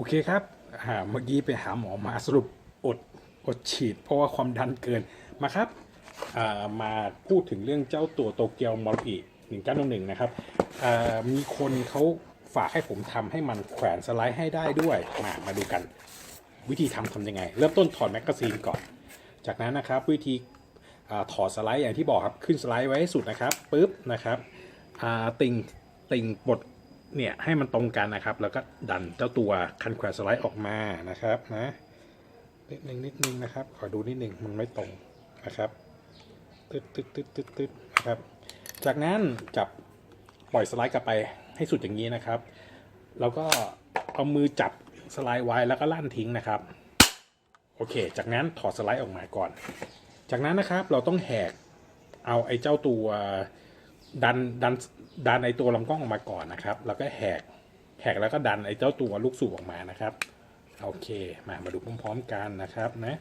โอเคครับอ่าเมื่อกี้ไปหาหมอมาสรุปอดอดฉีด เพราะว่าความดันเกินมาครับมาพูดถึงเรื่องเจ้าตัวโตเกียวมอลอีหนึ่งเก้าหนึ่งนะครับมีคนเขาฝากให้ผมทำให้มันแขวนสไลด์ให้ได้ด้วยมามาดูกัน วิธีทำทำยังไง เริ่มต้นถอดแมกกาซีนก่อน จากนั้นนะครับวิธีอถอดสไลด์อย่างที่บอกครับขึ้นสไลด์ไว้ให้สุดนะครับปุ๊บนะครับติ่งติ่งปลด เนี่ยให้มันตรงกันนะครับ แล้วก็ดันเจ้าตัวคันแขวสไลด์ออกมานะครับนะนิดนึงนิดนึงนะครับ ขอดูนิดนึงมันไม่ตรงนะครับตึ๊ดตึ๊ดตึ๊ดตึ๊ดตึ๊ดนะครับ จากนั้นจับปล่อยสไลด์กลับไปให้สุดอย่างนี้นะครับ แล้วก็เอามือจับสไลด์ไว้แล้วก็ลั่นทิ้งนะครับ โอเค จากนั้นถอดสไลด์ออกมาก่อน จากนั้นนะครับเราต้องแหกเอาไอ้เจ้าตัว ดันดันดันไอตัวลำกล้องออกมาก่อนนะครับ แล้วก็แหกแหกแล้วก็ดันไอเจ้าตัวลูกสูบออกมานะครับ โอเค มามาดูพร้อมๆกันนะครับนะ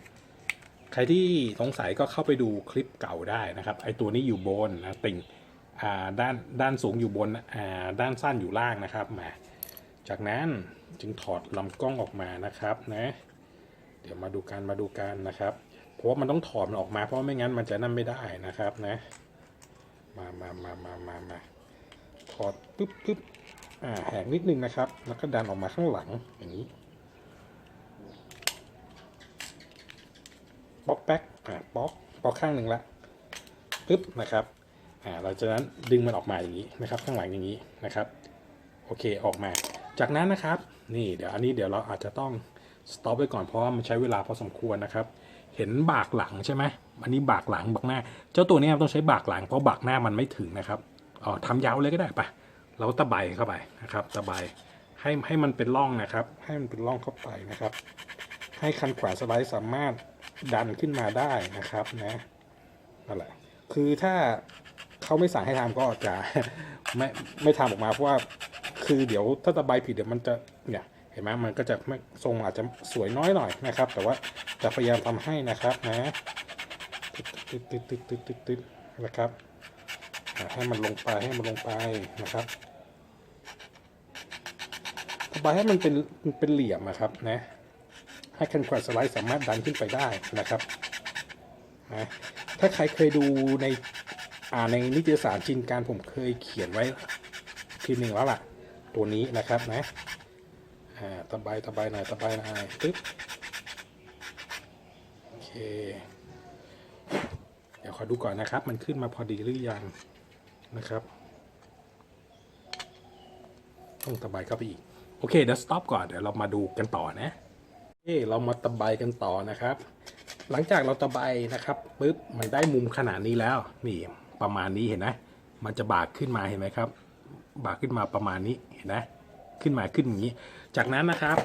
ใครที่สงสัยก็เข้าไปดูคลิปเก่าได้นะครับ ไอตัวนี้อยู่บนนะติ่งอ่าด้านด้านสูงอยู่บนด้านสั้นอยู่ล่างนะครับมา จากนั้นจึงถอดลำกล้องออกมานะครับนะ เดี๋ยวมาดูกันมาดูกันนะครับ เพราะว่ามันต้องถอดมันออกมาเพราะไม่งั้นมันจะนั่นไม่ได้นะครับนะ มามามามามามาถอดปึ๊บปึ๊บอ่าแหกนิดนึงนะครับ แล้วก็ดันออกมาข้างหลังอย่างนี้ป๊อกแป๊กอ่าป๊อกป๊อกข้างหนึ่งละปึ๊บนะครับอ่าเราจากนั้นดึงมันออกมาอย่างนี้นะครับ ข้างหลังอย่างนี้นะครับ โอเคออกมา จากนั้นนะครับ นี่เดี๋ยวอันนี้เดี๋ยวเราอาจจะต้องสต็อปไว้ก่อนเพราะว่ามันใช้เวลาพอสมควรนะครับ เห็นบากหลังใช่ไหมอันนี้บากหลังบากหน้า เจ้าตัวนี้ต้องใช้บากหลังเพราะบากหน้ามันไม่ถึงนะครับอ๋อทำยาวเลยก็ได้ปะเราตะไบเข้าไปนะครับ ตะไบให้ให้มันเป็นร่องนะครับ ให้มันเป็นร่องเข้าไปนะครับ ให้คันขวาสไลด์สามารถดันขึ้นมาได้นะครับนะนั่นแหละคือถ้าเขาไม่สั่งให้ทำก็จะไม่ไม่ทำออกมาเพราะว่าคือเดี๋ยวถ้าตะไบผิดเดี๋ยวมันจะเนี่ยเห็นไหมมันก็จะไม่ทรงอาจจะสวยน้อยหน่อยนะครับ แต่ว่า จะพยายามทำให้นะครับนะตึ๊ดตึ๊ดตึ๊ดตึ๊ดตึ๊ดตึ๊ดนะครับให้มันลงไปให้มันลงไปนะครับตะไบให้มันเป็นเป็นเหลี่ยมนะครับนะให้คันขวาสไลด์สามารถดันขึ้นไปได้นะครับนะถ้าใครเคยดูในอ่าในนิตยสารจินการผมเคยเขียนไว้ทีหนึ่งแล้วล่ะ ตัวนี้นะครับนะอ่าตะไบตะไบหน่อยตะไบหน่อยปึ๊บ เดี๋ยวขอดูก่อนนะครับ มันขึ้นมาพอดีหรือยังนะครับ ต้องตะไบเข้าไปอีก โอเคเดี๋ยวสต็อปก่อน เดี๋ยวเรามาดูกันต่อนะโอเคเรามาตะไบกันต่อนะครับ หลังจากเราตะไบนะครับปึ๊บมันได้มุมขนาดนี้แล้วนี่ประมาณนี้เห็นไหมมันจะบากขึ้นมาเห็นไหมครับ บากขึ้นมาประมาณนี้เห็นไหมขึ้นมาขึ้นอย่างนี้ จากนั้นนะครับ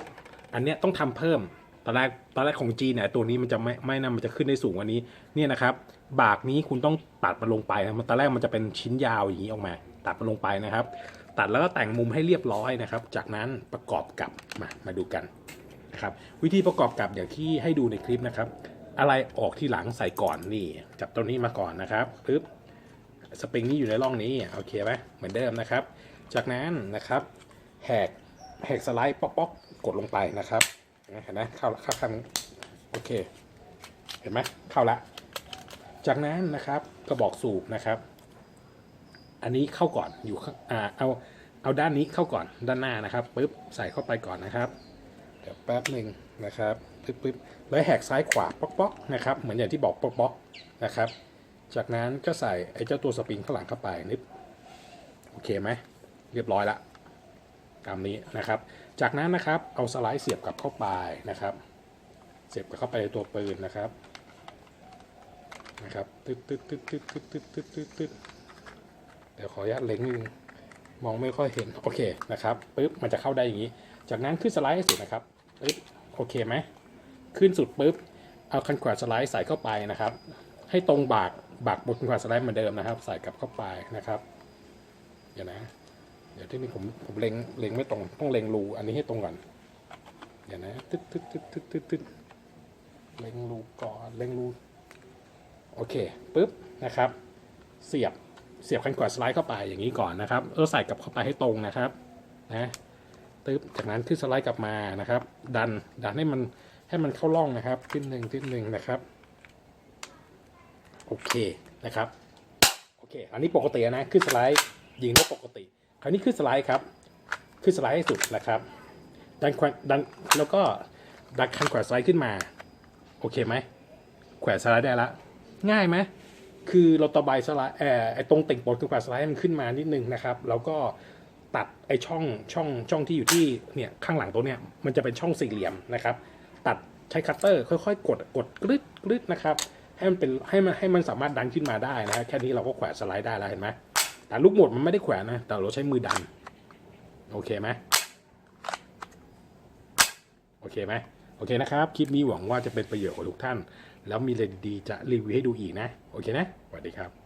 อันเนี้ยต้องทำเพิ่ม ตอนแรกตอนแรกของจีนเนี่ยตัวนี้มันจะไม่ไม่นะมันจะขึ้นได้สูงกว่านี้เนี่ยนะครับ บากนี้คุณต้องตัดมันลงไปนะมันตอนแรกมันจะเป็นชิ้นยาวอย่างนี้ออกมา ตัดมันลงไปนะครับ ตัดแล้วก็แต่งมุมให้เรียบร้อยนะครับ จากนั้นประกอบกับมามาดูกันนะครับวิธีประกอบกับอย่างที่ให้ดูในคลิปนะครับ อะไรออกที่หลังใส่ก่อนนี่ จับตัวนี้มาก่อนนะครับปึ๊บสปริงนี้อยู่ในร่องนี้โอเคไหมเหมือนเดิมนะครับ จากนั้นนะครับแหกแหกสไลด์ป๊อกป๊อกกดลงไปนะครับ เห็นไหมเข้าเข้าข้างโอเค เห็นไหมเข้าละ จากนั้นนะครับกระบอกสูบนะครับ อันนี้เข้าก่อนอยู่ข้างอ่าเอาเอาด้านนี้เข้าก่อนด้านหน้านะครับปึ๊บใส่เข้าไปก่อนนะครับ เดี๋ยวแป๊บหนึ่งนะครับปึ๊บปึ๊บแล้วแหกซ้ายขวาป๊อกป๊อกนะครับ เหมือนอย่างที่บอกป๊อกป๊อกนะครับ จากนั้นก็ใส่ไอ้เจ้าตัวสปริงข้างหลังเข้าไปนิดโอเคไหมเรียบร้อยละ ตามนี้นะครับ จากนั้นนะครับเอาสไลด์เสียบกลับเข้าไปนะครับ เสียบกลับเข้าไปในตัวปืนนะครับนะครับตึ๊ดตึ๊ดตึ๊ดตึ๊ดตึ๊ดตึ๊ดตึ๊ดตึ๊ดตึ๊ดเดี๋ยวขออนุญาตเล็งนึงมองไม่ค่อยเห็นโอเคนะครับปึ๊บมันจะเข้าได้อย่างนี้ จากนั้นขึ้นสไลด์ให้สุดนะครับปึ๊บโอเคไหมขึ้นสุดปึ๊บเอาคันขวาสไลด์ใส่เข้าไปนะครับ ให้ตรงบากบากบนขวาสไลด์เหมือนเดิมนะครับ ใส่กลับเข้าไปนะครับเดี๋ยวนะ เดี๋ยวที่นี่ผมผมเล็งเล็งไม่ตรง ต้องเล็งรูอันนี้ให้ตรงก่อนเดี๋ยวนะตึ๊ดตึ๊ดตึ๊ดตึ๊ดตึ๊ดตึ๊ดเล็งรูก่อนเล็งรูโอเคปุ๊บนะครับ เสียบเสียบคันขวาสไลด์เข้าไปอย่างนี้ก่อนนะครับ เออใส่กลับเข้าไปให้ตรงนะครับนะตึ๊บจากนั้นขึ้นสไลด์กลับมานะครับ ดันดันให้มันให้มันเข้าร่องนะครับขึ้นหนึ่งขึ้นหนึ่งนะครับโอเคนะครับโอเค อันนี้ปกตินะขึ้นสไลด์ยิงนกปกติ คราวนี้ขึ้นสไลด์ครับ ขึ้นสไลด์ให้สุดนะครับ ดันแขวดันแล้วก็ดันคันแขวนสไลด์ขึ้นมา โอเคไหมแขวนสไลด์ได้ละ ง่ายไหมคือเราตะไบสไลด์เออไอ้ตรงติ่งบนคือแขวนสไลด์มันขึ้นมานิดนึงนะครับ แล้วก็ตัดไอ้ช่องช่องช่องที่อยู่ที่เนี่ยข้างหลังตัวเนี้ยมันจะเป็นช่องสี่เหลี่ยมนะครับ ตัดใช้คัตเตอร์ค่อยๆ กดกดกรึดกรึดนะครับให้มันเป็นให้มันให้มันสามารถดันขึ้นมาได้นะฮะแค่นี้เราก็แขวนสไลด์ได้แล้วเห็นไหม แต่ลูกหมดมันไม่ได้แขวนนะ แต่เราใช้มือดัน โอเคไหมโอเคไหมโอเคนะครับ คลิปนี้หวังว่าจะเป็นประโยชน์กับทุกท่าน แล้วมีอะไรดีๆจะรีวิวให้ดูอีกนะ โอเคนะสวัสดีครับ